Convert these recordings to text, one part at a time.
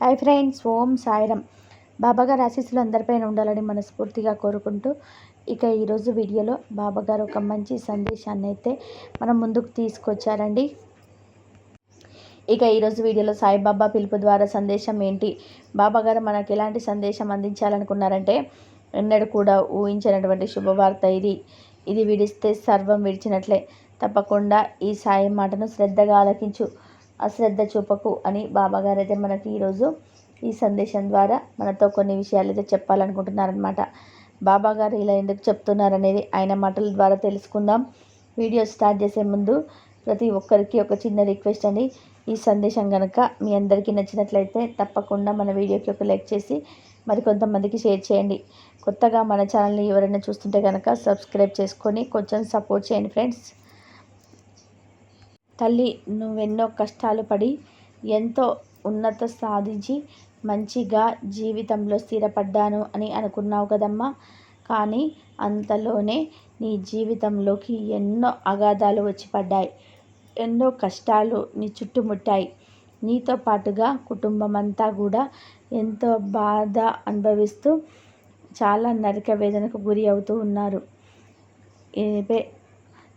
Hi friends ఓం సాయిరం బాబాగారు ఆశీస్సులు అందరిపైన ఉండాలని మనస్ఫూర్తిగా కోరుకుంటూ ఇక ఈరోజు వీడియోలో బాబాగారు ఒక మంచి సందేశాన్ని అయితే మనం ముందుకు తీసుకొచ్చారండి. ఇక ఈరోజు వీడియోలో సాయిబాబా పిలుపు ద్వారా సందేశం ఏంటి? బాబాగారు మనకు ఎలాంటి సందేశం అందించాలనుకున్నారంటే ఎన్నడూ కూడా ఊహించినటువంటి శుభవార్త ఇది. ఇది విడిస్తే సర్వం విడిచినట్లే. తప్పకుండా ఈ సాయి మాటను శ్రద్ధగా ఆలకించు. అశ్రద్ధ చూపకు అని బాబాగారు అయితే మనకి ఈరోజు ఈ సందేశం ద్వారా మనతో కొన్ని విషయాలు అయితే చెప్పాలనుకుంటున్నారనమాట బాబాగారు ఇలా ఎందుకు చెప్తున్నారనేది ఆయన మాటల ద్వారా తెలుసుకుందాం. వీడియో స్టార్ట్ చేసే ముందు ప్రతి ఒక్కరికి ఒక చిన్న రిక్వెస్ట్ అండి. ఈ సందేశం కనుక మీ అందరికీ నచ్చినట్లయితే తప్పకుండా మన వీడియోకి ఒక లైక్ చేసి మరి కొంతమందికి షేర్ చేయండి. కొత్తగా మన ఛానల్ని ఎవరైనా చూస్తుంటే కనుక సబ్స్క్రైబ్ చేసుకొని కొంచెం సపోర్ట్ చేయండి ఫ్రెండ్స్. తల్లి నువ్వెన్నో కష్టాలు పడి ఎంతో ఉన్నత సాధించి మంచిగా జీవితంలో స్థిరపడ్డాను అని అనుకున్నావు కదమ్మా. కానీ అంతలోనే నీ జీవితంలోకి ఎన్నో అగాధాలు వచ్చి పడ్డాయి. ఎన్నో కష్టాలు నీ చుట్టుముట్టాయి. నీతో పాటుగా కుటుంబం అంతా కూడా ఎంతో బాధ అనుభవిస్తూ చాలా నరక వేదనకు గురి అవుతూ ఉన్నారు.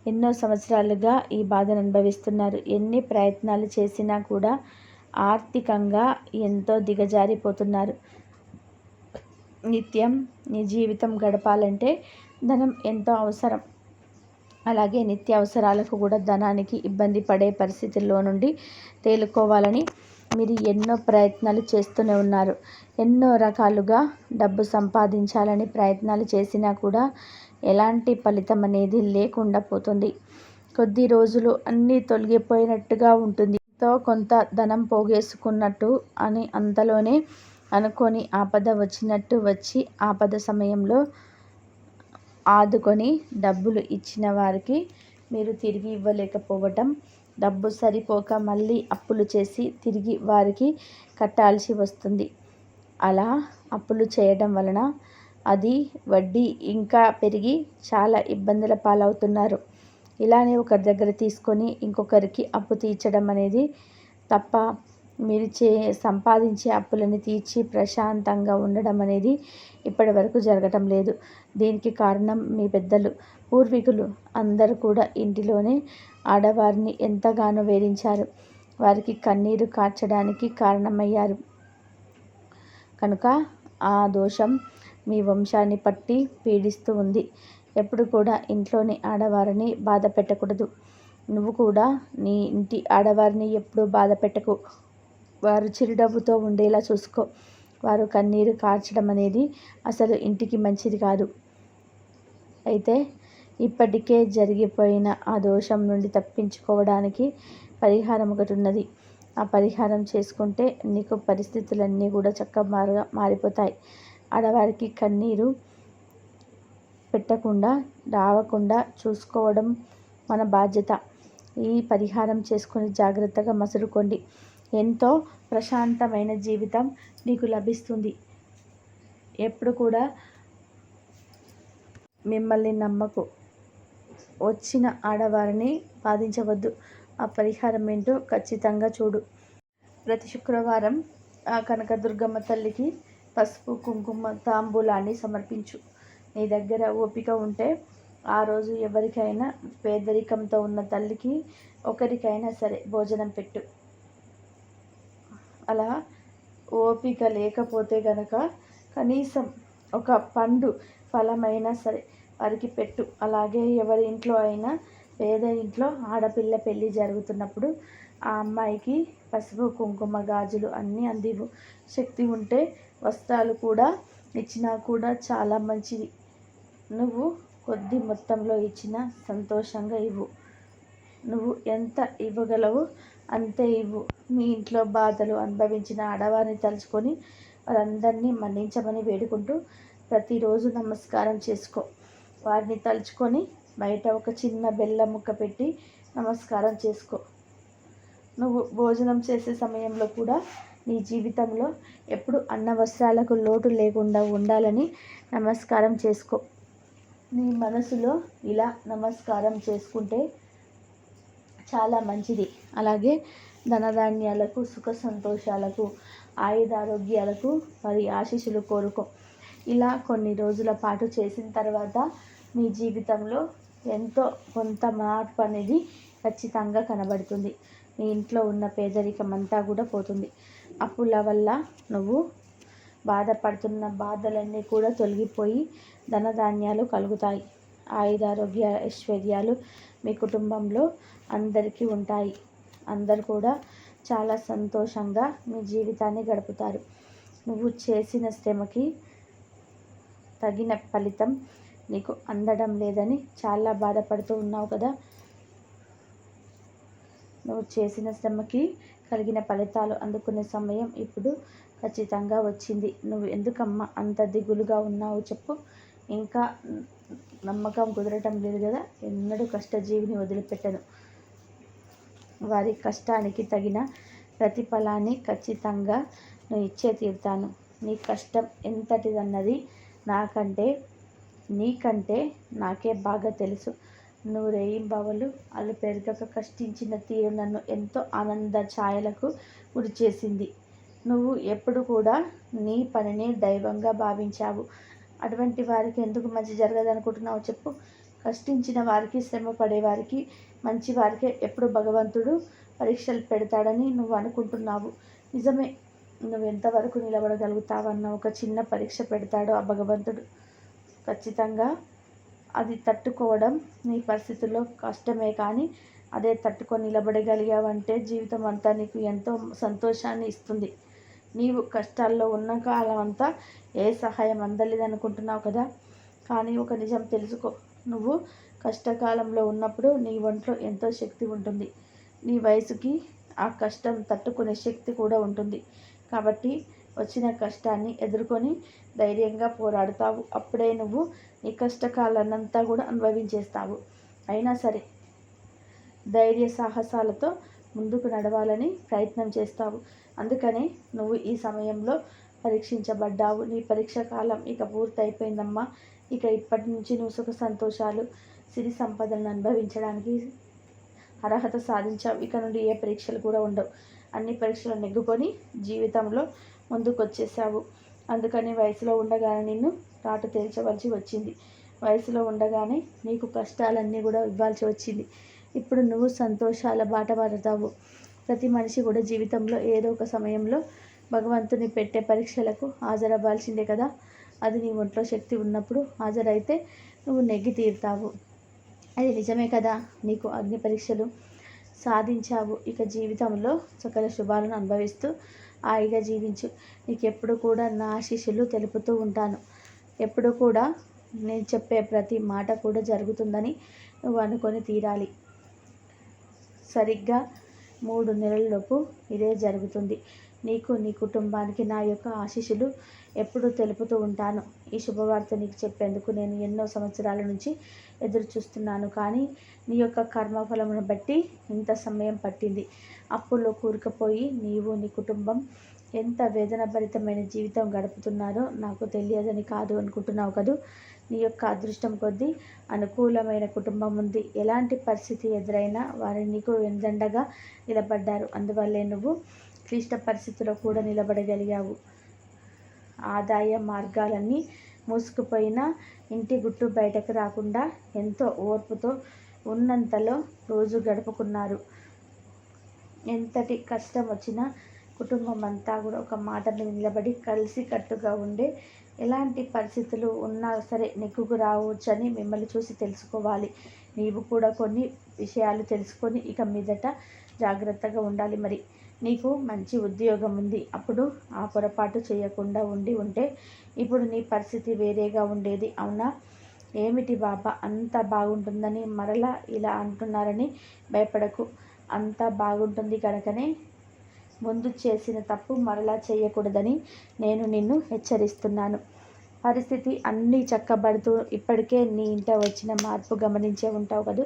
ఎన్నో సంవత్సరాలుగా ఈ బాధను అనుభవిస్తున్నారు. ఎన్ని ప్రయత్నాలు చేసినా కూడా ఆర్థికంగా ఎంతో దిగజారిపోతున్నారు. నిత్యం నీ జీవితం గడపాలంటే ధనం ఎంతో అవసరం. అలాగే నిత్య అవసరాలకు కూడా ధనానికి ఇబ్బంది పడే పరిస్థితుల్లో నుండి తేలుకోవాలని మీరు ఎన్నో ప్రయత్నాలు చేస్తూనే ఉన్నారు. ఎన్నో రకాలుగా డబ్బు సంపాదించాలని ప్రయత్నాలు చేసినా కూడా ఎలాంటి ఫలితం అనేది లేకుండా పోతుంది. కొద్ది రోజులు అన్నీ తొలగిపోయినట్టుగా ఉంటుంది. ఎంతో కొంత ధనం పోగేసుకున్నట్టు అని అంతలోనే అనుకొని ఆపద వచ్చినట్టు వచ్చి ఆపద సమయంలో ఆదుకొని డబ్బులు ఇచ్చిన వారికి మీరు తిరిగి ఇవ్వలేకపోవటం డబ్బు సరిపోక మళ్ళీ అప్పులు చేసి తిరిగి వారికి కట్టాల్సి వస్తుంది. అలా అప్పులు చేయడం వలన అది వడ్డీ ఇంకా పెరిగి చాలా ఇబ్బందుల పాలవుతున్నారు. ఇలానే ఒకరి దగ్గర తీసుకొని ఇంకొకరికి అప్పు తీర్చడం అనేది తప్ప మీరు చే సంపాదించే అప్పులని తీర్చి ప్రశాంతంగా ఉండడం అనేది ఇప్పటి వరకు జరగటం లేదు. దీనికి కారణం మీ పెద్దలు పూర్వీకులు అందరూ కూడా ఇంటిలోనే ఆడవారిని ఎంతగానో వేధించారు. వారికి కన్నీరు కార్చడానికి కారణమయ్యారు. కనుక ఆ దోషం మీ వంశాన్ని పట్టి పీడిస్తూ ఉంది. ఎప్పుడు కూడా ఇంట్లోని ఆడవారిని బాధ పెట్టకూడదు. నువ్వు కూడా నీ ఇంటి ఆడవారిని ఎప్పుడూ బాధ పెట్టకు. వారు చిరుడవ్వుతో ఉండేలా చూసుకో. వారు కన్నీరు కార్చడం అనేది అసలు ఇంటికి మంచిది కాదు. అయితే ఇప్పటికే జరిగిపోయిన ఆ దోషం నుండి తప్పించుకోవడానికి పరిహారం ఒకటి ఉన్నది. ఆ పరిహారం చేసుకుంటే నీకు పరిస్థితులన్నీ కూడా చక్కగా మారిపోతాయి. ఆడవారికి కన్నీరు పెట్టకుండా రావకుండా చూసుకోవడం మన బాధ్యత. ఈ పరిహారం చేసుకుని జాగ్రత్తగా మసులుకోండి. ఎంతో ప్రశాంతమైన జీవితం మీకు లభిస్తుంది. ఎప్పుడు కూడా మిమ్మల్ని నమ్మకు. వచ్చిన ఆడవారిని బాధించవద్దు. ఆ పరిహారం ఏంటో ఖచ్చితంగా చూడు. ప్రతి శుక్రవారం ఆ కనకదుర్గమ్మ తల్లికి పసుపు కుంకుమ తాంబూలాన్ని సమర్పించు. నీ దగ్గర ఓపిక ఉంటే ఆ రోజు ఎవరికైనా పేదరికంతో ఉన్న తల్లికి ఒకరికైనా సరే భోజనం పెట్టు. అలా ఓపిక లేకపోతే గనక కనీసం ఒక పండు ఫలమైనా సరే వారికి పెట్టు. అలాగే ఎవరి ఇంట్లో అయినా పేద ఇంట్లో ఆడపిల్ల పెళ్ళి జరుగుతున్నప్పుడు ఆ అమ్మాయికి పసుపు కుంకుమ గాజులు అన్నీ అందివు శక్తి ఉంటే వస్త్రాలు కూడా ఇచ్చినా కూడా చాలా మంచిది నువ్వు కొద్ది మొత్తంలో ఇచ్చినా సంతోషంగా ఇవ్వు. నువ్వు ఎంత ఇవ్వగలవు అంతే ఇవ్వు. మీ ఇంట్లో బాధలు అనుభవించిన ఆడవారిని తలుచుకొని వారందరినీ మన్నించమని వేడుకుంటూ ప్రతిరోజు నమస్కారం చేసుకో. వారిని తలుచుకొని బయట ఒక చిన్న బెల్లం ముక్క పెట్టి నమస్కారం చేసుకో. నువ్వు భోజనం చేసే సమయంలో కూడా నీ జీవితంలో ఎప్పుడు అన్న వస్త్రాలకు లోటు లేకుండా ఉండాలని నమస్కారం చేసుకో. నీ మనసులో ఇలా నమస్కారం చేసుకుంటే చాలా మంచిది. అలాగే ధనధాన్యాలకు సుఖ సంతోషాలకు ఆయుధారోగ్యాలకు మరి ఆశీస్సులు కోరుకో. ఇలా కొన్ని రోజుల పాటు చేసిన తర్వాత మీ జీవితంలో ఎంతో కొంత మార్పు అనేది ఖచ్చితంగా కనబడుతుంది. మీ ఇంట్లో ఉన్న పేదరికం అంతా కూడా పోతుంది. అప్పుల వల్ల నువ్వు బాధపడుతున్న బాధలన్నీ కూడా తొలగిపోయి ధనధాన్యాలు కలుగుతాయి. ఆయుధారోగ్య ఐశ్వర్యాలు మీ కుటుంబంలో అందరికీ ఉంటాయి. అందరు కూడా చాలా సంతోషంగా మీ జీవితాన్ని గడుపుతారు. నువ్వు చేసిన శ్రమకి తగిన ఫలితం నీకు అందడం లేదని చాలా బాధపడుతూ ఉన్నావు కదా. నువ్వు చేసిన శ్రమకి కలిగిన ఫలితాలు అందుకునే సమయం ఇప్పుడు ఖచ్చితంగా వచ్చింది. నువ్వు ఎందుకమ్మా అంత దిగులుగా ఉన్నావు చెప్పు. ఇంకా నమ్మకం కుదరటం లేదు కదా. ఎన్నడూ కష్టజీవిని వదిలిపెట్టను. వారి కష్టానికి తగిన ప్రతిఫలాన్ని ఖచ్చితంగా నువ్వు ఇచ్చే తీరుతాను. నీ కష్టం ఎంతటిదన్నది నాకంటే నీకంటే నాకే బాగా తెలుసు. నువ్వు రేయింబావలు అల్లు పెరగక కష్టించిన తీరు నన్ను ఎంతో ఆనంద ఛాయలకు గురి చేసింది. నువ్వు ఎప్పుడు కూడా నీ పనిని దైవంగా భావించావు. అటువంటి వారికి ఎందుకు మంచి జరగదనుకుంటున్నావు చెప్పు. కష్టించిన వారికి శ్రమ పడేవారికి మంచి వారికే ఎప్పుడు భగవంతుడు పరీక్షలు పెడతాడని నువ్వు అనుకుంటున్నావు. నిజమే నువ్వు ఎంతవరకు నిలబడగలుగుతావన్న ఒక చిన్న పరీక్ష పెడతాడో ఆ భగవంతుడు. ఖచ్చితంగా అది తట్టుకోవడం నీ పరిస్థితుల్లో కష్టమే కానీ అదే తట్టుకొని నిలబడగలిగావంటే జీవితం అంతా నీకు ఎంతో సంతోషాన్ని ఇస్తుంది. నీవు కష్టాల్లో ఉన్న కాలం అంతా ఏ సహాయం అందలేదు అనుకుంటున్నావు కదా? కానీ ఒక నిజం తెలుసుకో. నువ్వు కష్టకాలంలో ఉన్నప్పుడు నీ ఒంట్లో ఎంతో శక్తి ఉంటుంది. నీ వయసుకి ఆ కష్టం తట్టుకునే శక్తి కూడా ఉంటుంది. కాబట్టి వచ్చిన కష్టాన్ని ఎదుర్కొని ధైర్యంగా పోరాడుతావు. అప్పుడే నువ్వు నీ కష్టకాలన్నంతా కూడా అనుభవించేస్తావు. అయినా సరే ధైర్య సాహసాలతో ముందుకు నడవాలని ప్రయత్నం చేస్తావు. అందుకనే నువ్వు ఈ సమయంలో పరీక్షించబడ్డావు. నీ పరీక్ష కాలం ఇక పూర్తయిపోయిందమ్మా. ఇక ఇప్పటి నుంచి నువ్వు సుఖ సంతోషాలు సిరి సంపదలను అనుభవించడానికి అర్హత సాధించావు. ఇక నుండి ఏ పరీక్షలు కూడా ఉండవు. అన్ని పరీక్షలు నెగ్గుకొని జీవితంలో ముందుకు వచ్చేసావు అందుకని వయసులో ఉండగానే నిన్ను రాటు తేల్చవలసి వచ్చింది. వయసులో ఉండగానే నీకు కష్టాలన్నీ కూడా ఇవ్వాల్సి వచ్చింది. ఇప్పుడు నువ్వు సంతోషాల బాట పడతావు. ప్రతి మనిషి కూడా జీవితంలో ఏదో ఒక సమయంలో భగవంతుని పెట్టే పరీక్షలకు హాజరవ్వాల్సిందే కదా. అది నీ ఒంట్లో శక్తి ఉన్నప్పుడు హాజరైతే నువ్వు నెగ్గి తీరుతావు. అది నిజమే కదా. నీకు అగ్ని పరీక్షలు సాధించావు. ఇక జీవితంలో సకల శుభాలను అనుభవిస్తూ హాయిగా జీవించు. నీకు ఎప్పుడు కూడా నా ఆశీస్సులు తెలుపుతూ ఉంటాను. ఎప్పుడు కూడా నేను చెప్పే ప్రతి మాట కూడా జరుగుతుందని నువ్వు అనుకొని తీరాలి. సరిగ్గా మూడు నెలలలోపు ఇదే జరుగుతుంది. నీకు నీ కుటుంబానికి నా యొక్క ఆశీస్సులు ఎప్పుడూ తెలుపుతూ ఉంటాను. ఈ శుభవార్త నీకు చెప్పేందుకు నేను ఎన్నో సంవత్సరాల నుంచి ఎదురు చూస్తున్నాను కానీ నీ యొక్క కర్మఫలమును బట్టి ఇంత సమయం పట్టింది. అప్పుల్లో కూరుకుపోయి నీవు నీ కుటుంబం ఎంత వేదనభరితమైన జీవితం గడుపుతున్నారో నాకు తెలియదని కాదు అనుకుంటున్నావు కదూ? నీ యొక్క అదృష్టం కొద్దీ అనుకూలమైన కుటుంబం ఉంది. ఎలాంటి పరిస్థితి ఎదురైనా వారి నీకు వెందండగా నిలబడ్డారు. అందువల్లే నువ్వు క్లిష్ట పరిస్థితుల్లో కూడా నిలబడగలిగావు. ఆదాయ మార్గాలన్నీ మూసుకుపోయిన ఇంటి గుట్టు బయటకు రాకుండా ఎంతో ఓర్పుతో ఉన్నంతలో రోజు గడుపుకున్నారు. ఎంతటి కష్టం వచ్చినా కుటుంబం అంతా కూడా ఒక మాట మీద నిలబడి కలిసి కట్టుగా ఉండే ఎలాంటి పరిస్థితులు ఉన్నా సరే నెగ్గుకు రావచ్చని మిమ్మల్ని చూసి తెలుసుకోవాలి. నీవు కూడా కొన్ని విషయాలు తెలుసుకొని ఇక మీదట జాగ్రత్తగా ఉండాలి మరి. నీకు మంచి ఉద్యోగం ఉంది. అప్పుడు ఆ పొరపాటు చేయకుండా ఉండి ఉంటే ఇప్పుడు నీ పరిస్థితి వేరేగా ఉండేది. అవునా? ఏమిటి బాబా? అంత బాగుంటుందని మరలా ఇలా అంటున్నారని భయపడకు. అంతా బాగుంటుంది కనుకనే ముందు చేసిన తప్పు మరలా చేయకూడదని నేను నిన్ను హెచ్చరిస్తున్నాను. పరిస్థితి అన్నీ చక్కబడుతూ ఇప్పటికే నీ ఇంట వచ్చిన మార్పు గమనించే ఉంటావు కదూ?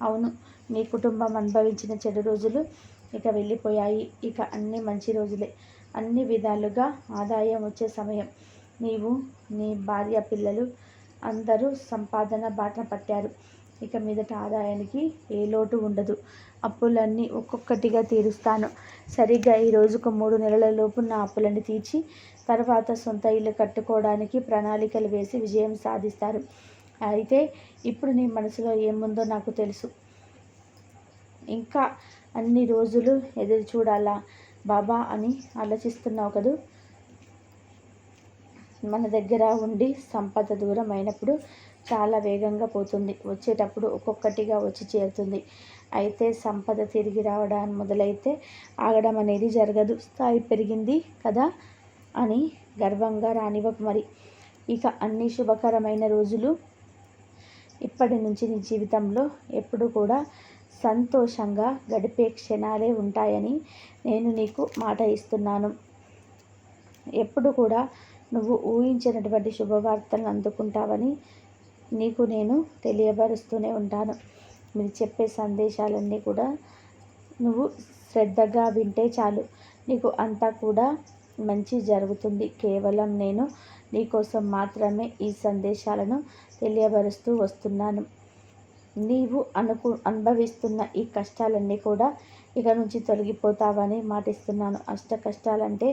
అవును నీ కుటుంబం అనుభవించిన చెడు రోజులు ఇక వెళ్ళిపోయాయి. ఇక అన్ని మంచి రోజులే. అన్ని విధాలుగా ఆదాయం వచ్చే సమయం. నీవు నీ భార్య పిల్లలు అందరూ సంపాదన బాట పట్టారు. ఇక మీదట ఆదాయానికి ఏ లోటు ఉండదు. అప్పులన్నీ ఒక్కొక్కటిగా తీరుస్తాను. సరిగ్గా ఈ రోజుకు మూడు నెలల లోపు నా అప్పులన్నీ తీర్చి తర్వాత సొంత ఇల్లు కట్టుకోవడానికి ప్రణాళికలు వేసి విజయం సాధిస్తారు. అయితే ఇప్పుడు నీ మనసులో ఏముందో నాకు తెలుసు. ఇంకా అన్ని రోజులు ఎదురు చూడాలా బాబా అని ఆలోచిస్తున్నావు కదూ? మన దగ్గర ఉండి సంపద దూరం అయినప్పుడు చాలా వేగంగా పోతుంది. వచ్చేటప్పుడు ఒక్కొక్కటిగా వచ్చి చేరుతుంది. అయితే సంపద తిరిగి రావడం మొదలైతే ఆగడం అనేది జరగదు. స్థాయి పెరిగింది కదా అని గర్వంగా రానివ్వకు మరి. ఇక అన్ని శుభకరమైన రోజులు ఇప్పటి నుంచి నీ జీవితంలో ఎప్పుడు కూడా సంతోషంగా గడిపే క్షణాలే ఉంటాయని నేను నీకు మాట ఇస్తున్నాను. ఎప్పుడు కూడా నువ్వు ఊహించినటువంటి శుభవార్తలను అందుకుంటావని నీకు నేను తెలియబరుస్తూనే ఉంటాను. మీరు చెప్పే సందేశాలన్నీ కూడా నువ్వు శ్రద్ధగా వింటే చాలు. నీకు అంతా కూడా మంచి జరుగుతుంది. కేవలం నేను నీకోసం మాత్రమే ఈ సందేశాలను తెలియబరుస్తూ వస్తున్నాను. నీవు అనుకు అనుభవిస్తున్న ఈ కష్టాలన్నీ కూడా ఇక నుంచి తొలగిపోతావని మాటిస్తున్నాను. అష్ట కష్టాలంటే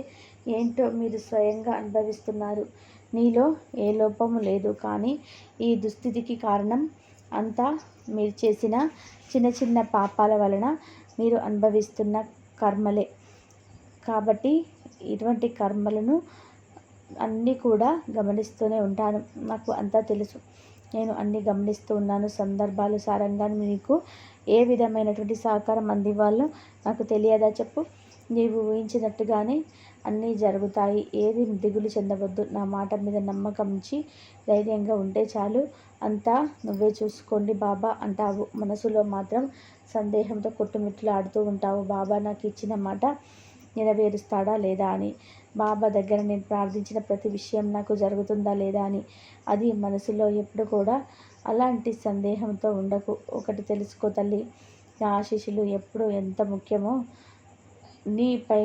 ఏంటో మీరు స్వయంగా అనుభవిస్తున్నారు. నీలో ఏ లోపము లేదు. కానీ ఈ దుస్థితికి కారణం అంతా మీరు చేసిన చిన్న చిన్న పాపాల వలన మీరు అనుభవిస్తున్న కర్మలే. కాబట్టి ఇటువంటి కర్మలను అన్నీ కూడా గమనిస్తూనే ఉంటాను. నాకు అంతా తెలుసు. నేను అన్నీ గమనిస్తూ ఉన్నాను. సందర్భాలు సారంగా మీకు ఏ విధమైనటువంటి సహకారం అందివ్వాలో నాకు తెలియదా చెప్పు. నీవు ఊహించినట్టుగానే అన్నీ జరుగుతాయి. ఏది దిగులు చెందవద్దు. నా మాట మీద నమ్మకం ఉంచి ధైర్యంగా ఉంటే చాలు. అంతా నువ్వే చూసుకోండి బాబా అంటావు. మనసులో మాత్రం సందేహంతో కొట్టుమిట్లు ఆడుతూ ఉంటావు. బాబా నాకు ఇచ్చిన మాట నెరవేరుస్తాడా లేదా అని. బాబా దగ్గర నేను ప్రార్థించిన ప్రతి విషయం నాకు జరుగుతుందా లేదా అని. అది మనసులో ఎప్పుడు కూడా అలాంటి సందేహంతో ఉండకు. ఒకటి తెలుసుకో తల్లి నా ఆశీస్సులు ఎప్పుడు ఎంత ముఖ్యమో నీపై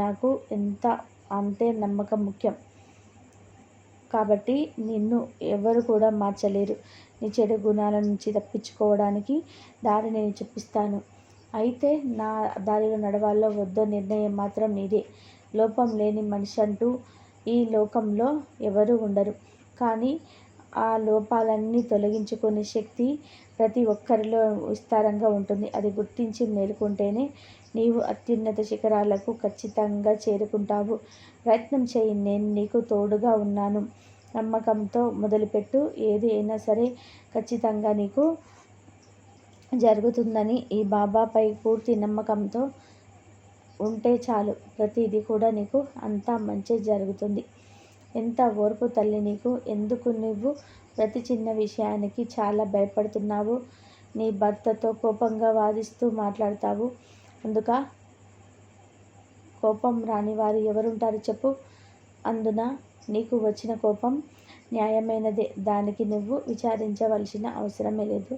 నాకు ఎంత అంతే నమ్మకం ముఖ్యం. కాబట్టి నిన్ను ఎవరు కూడా మార్చలేరు. నీ చెడు గుణాల నుంచి తప్పించుకోవడానికి దారి నేను చూపిస్తాను. అయితే నా దారిలో నడవాలో వద్దో నిర్ణయం మాత్రం నీదే. లోపం లేని మనిషి అంటూ ఈ లోకంలో ఎవరు ఉండరు. కానీ ఆ లోపాలన్నీ తొలగించుకునే శక్తి ప్రతి ఒక్కరిలో విస్తారంగా ఉంటుంది. అది గుర్తించి మేలుకుంటేనే నీవు అత్యున్నత శిఖరాలకు ఖచ్చితంగా చేరుకుంటావు. ప్రయత్నం చేయి నేను నీకు తోడుగా ఉన్నాను. నమ్మకంతో మొదలుపెట్టు. ఏది అయినా సరే ఖచ్చితంగా నీకు జరుగుతుందని ఈ బాబాపై పూర్తి నమ్మకంతో ఉంటే చాలు. ప్రతిదీ కూడా నీకు అంతా మంచి జరుగుతుంది. ఎంత ఓర్పు తల్లి నీకు. ఎందుకు నువ్వు ప్రతి చిన్న విషయానికి చాలా భయపడుతున్నావు? నీ భర్తతో కోపంగా వాదిస్తూ మాట్లాడతావు. అందుక? కోపం రాని వారు ఎవరుంటారు చెప్పు. అందున నీకు వచ్చిన కోపం న్యాయమైనదే. దానికి నువ్వు విచారించవలసిన అవసరమే లేదు.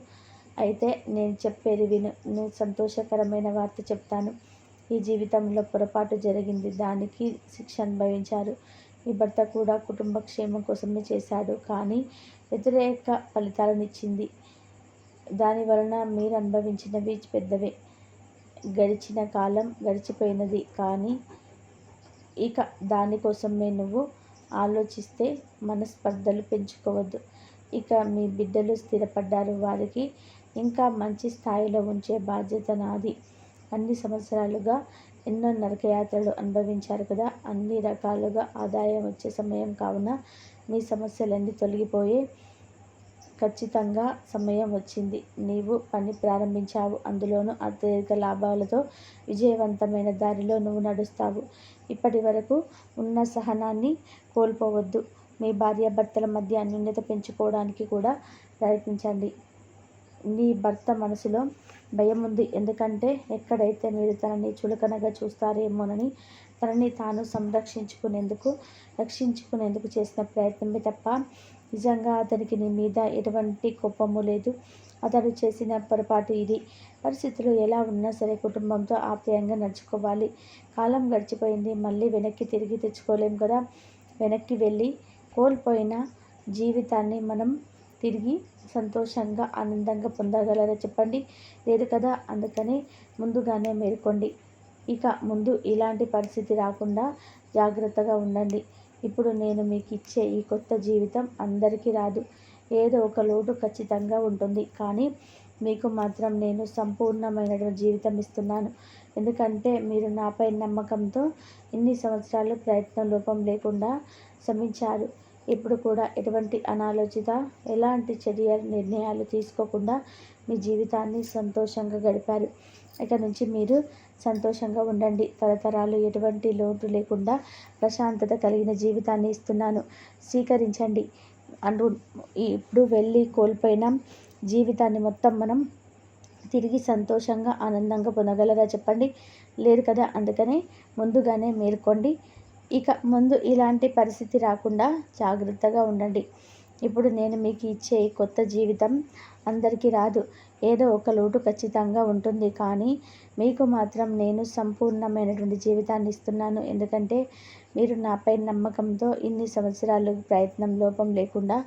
అయితే నేను చెప్పేది విను. నువ్వు సంతోషకరమైన వార్త చెప్తాను. ఈ జీవితంలో పొరపాటు జరిగింది. దానికి శిక్ష అనుభవించారు. ఈ భర్త కూడా కుటుంబ క్షేమం కోసమే చేశాడు. కానీ వ్యతిరేక ఫలితాలనిచ్చింది దాని వలన మీరు అనుభవించినవి పెద్దవే. గడిచిన కాలం గడిచిపోయినది కానీ ఇక దానికోసమే నువ్వు ఆలోచిస్తే మనస్పర్ధలు పెంచుకోవద్దు. ఇక మీ బిడ్డలు స్థిరపడ్డారు. వారికి ఇంకా మంచి స్థాయిలో ఉంచే బాధ్యత నాది. అన్ని సంవత్సరాలుగా ఎన్నో నరకయాత్రలు అనుభవించారు కదా. అన్ని రకాలుగా ఆదాయం వచ్చే సమయం కావున మీ సమస్యలన్నీ తొలగిపోయే ఖచ్చితంగా సమయం వచ్చింది. నీవు పని ప్రారంభించావు. అందులోనూ అత్యధిక లాభాలతో విజయవంతమైన దారిలో నువ్వు నడుస్తావు. ఇప్పటి వరకు ఉన్న సహనాన్ని కోల్పోవద్దు. మీ భార్యాభర్తల మధ్య అన్యోన్యత పెంచుకోవడానికి కూడా ప్రయత్నించండి. నీ భర్త మనసులో భయం ఉంది. ఎందుకంటే ఎక్కడైతే మీరు తనని చులకనగా చూస్తారేమోనని తనని తాను సంరక్షించుకునేందుకు రక్షించుకునేందుకు చేసిన ప్రయత్నమే తప్ప నిజంగా అతనికి నీ మీద ఎటువంటి కోపము లేదు. అతడు చేసిన పొరపాటు ఇది. పరిస్థితులు ఎలా ఉన్నా సరే కుటుంబంతో ఆప్యాయంగా నడుచుకోవాలి. కాలం గడిచిపోయింది. మళ్ళీ వెనక్కి తిరిగి తెచ్చుకోలేం కదా? వెనక్కి వెళ్ళి కోల్పోయిన జీవితాన్ని మనం తిరిగి సంతోషంగా ఆనందంగా పొందగలరా చెప్పండి? లేదు కదా? అందుకని ముందుగానే మేల్కోండి. ఇక ముందు ఇలాంటి పరిస్థితి రాకుండా జాగ్రత్తగా ఉండండి. ఇప్పుడు నేను మీకు ఇచ్చే ఈ కొత్త జీవితం అందరికీ రాదు. ఏదో ఒక లోటు ఖచ్చితంగా ఉంటుంది. కానీ మీకు మాత్రం నేను సంపూర్ణమైన జీవితం ఇస్తున్నాను. ఎందుకంటే మీరు నాపై నమ్మకంతో ఇన్ని సంవత్సరాలు ప్రయత్నం లోపం లేకుండా శ్రమించారు. ఇప్పుడు కూడా ఎటువంటి అనాలోచిత ఎలాంటి చర్య నిర్ణయాలు తీసుకోకుండా మీ జీవితాన్ని సంతోషంగా గడిపారు. ఇక నుంచి మీరు సంతోషంగా ఉండండి. తరతరాలు ఎటువంటి లోటు లేకుండా ప్రశాంతత కలిగిన జీవితాన్ని ఇస్తున్నాను. స్వీకరించండి. అను ఇప్పుడు వెళ్ళి కోల్పోయిన జీవితాన్ని మొత్తం మనం తిరిగి సంతోషంగా ఆనందంగా పొందగలరా చెప్పండి? లేదు కదా. అందుకనే ముందుగానే మేల్కోండి. ఇక ముందు ఇలాంటి పరిస్థితి రాకుండా జాగ్రత్తగా ఉండండి. ఇప్పుడు నేను మీకు ఇచ్చే కొత్త జీవితం అందరికీ రాదు. ఏదో ఒక లోటు ఖచ్చితంగా ఉంటుంది కానీ మీకు మాత్రం నేను సంపూర్ణమైనటువంటి జీవితాన్ని ఇస్తున్నాను. ఎందుకంటే మీరు నాపై నమ్మకంతో ఇన్ని సంవత్సరాలు ప్రయత్నం లోపం లేకుండా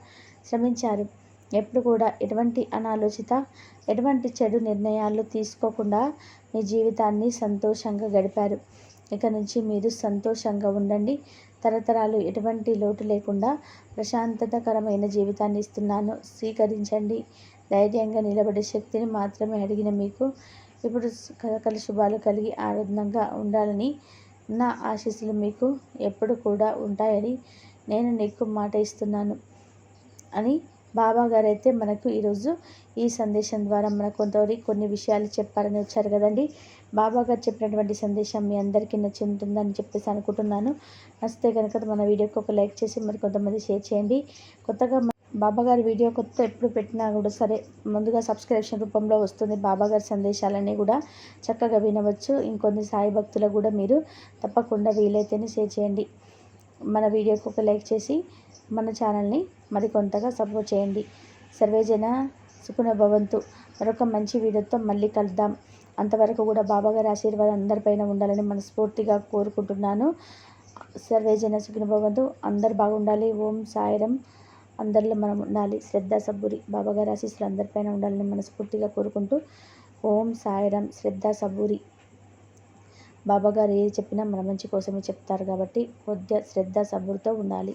శ్రమించారు. ఎప్పుడు కూడా ఎటువంటి అనాలోచిత ఎటువంటి చెడు నిర్ణయాలు తీసుకోకుండా మీ జీవితాన్ని సంతోషంగా గడిపారు. ఇక నుంచి మీరు సంతోషంగా ఉండండి. తరతరాలు ఎటువంటి లోటు లేకుండా ప్రశాంతతకరమైన జీవితాన్ని ఇస్తున్నాను. స్వీకరించండి. ధైర్యంగా నిలబడే శక్తిని మాత్రమే అడిగిన మీకు ఇప్పుడు కలకల శుభాలు కలిగి ఆనందంగా ఉండాలని నా ఆశీస్సులు మీకు ఎప్పుడు కూడా ఉంటాయని నేను నీకు మాట ఇస్తున్నాను అని బాబా గారు అయితే మనకు ఈరోజు ఈ సందేశం ద్వారా మనకు కొంతవరకు కొన్ని విషయాలు చెప్పారని వచ్చారు కదండి. బాబా గారు చెప్పినటువంటి సందేశం మీ అందరికీ నచ్చి ఉంటుందని చెప్పేసి అనుకుంటున్నాను. నచ్చితే కనుక మన వీడియోకి ఒక లైక్ చేసి మరి కొంతమంది షేర్ చేయండి. కొత్తగా బాబా గారి వీడియో కొత్త ఎప్పుడు పెట్టినా కూడా సరే ముందుగా సబ్స్క్రిప్షన్ రూపంలో వస్తుంది. బాబా గారి సందేశాలన్నీ కూడా చక్కగా వినవచ్చు. ఇంకొన్ని సాయి భక్తులకు కూడా మీరు తప్పకుండా వీలైతేనే షేర్ చేయండి. మన వీడియోకి ఒక లైక్ చేసి మన ఛానల్ని మరికొంతగా సపోర్ట్ చేయండి. సర్వేజన సుఖన భవంతు మరొక మంచి వీడియోతో మళ్ళీ కలుద్దాం. అంతవరకు కూడా బాబాగారి ఆశీర్వాదం అందరిపైన ఉండాలని మనస్ఫూర్తిగా కోరుకుంటున్నాను. సర్వేజన సుఖన భవంతు అందరు బాగుండాలి. ఓం సాయిరం అందరిలో మనం ఉండాలి. శ్రద్ధ సబ్బురి. బాబాగారి ఆశీస్సులు అందరిపైన ఉండాలని మనస్ఫూర్తిగా కోరుకుంటూ ఓం సాయిరం శ్రద్ధ సబ్బురి. బాబాగారు ఏది చెప్పినా మన మంచి కోసమే చెప్తారు కాబట్టి కొద్దిగా శ్రద్ధ సబ్బురితో ఉండాలి.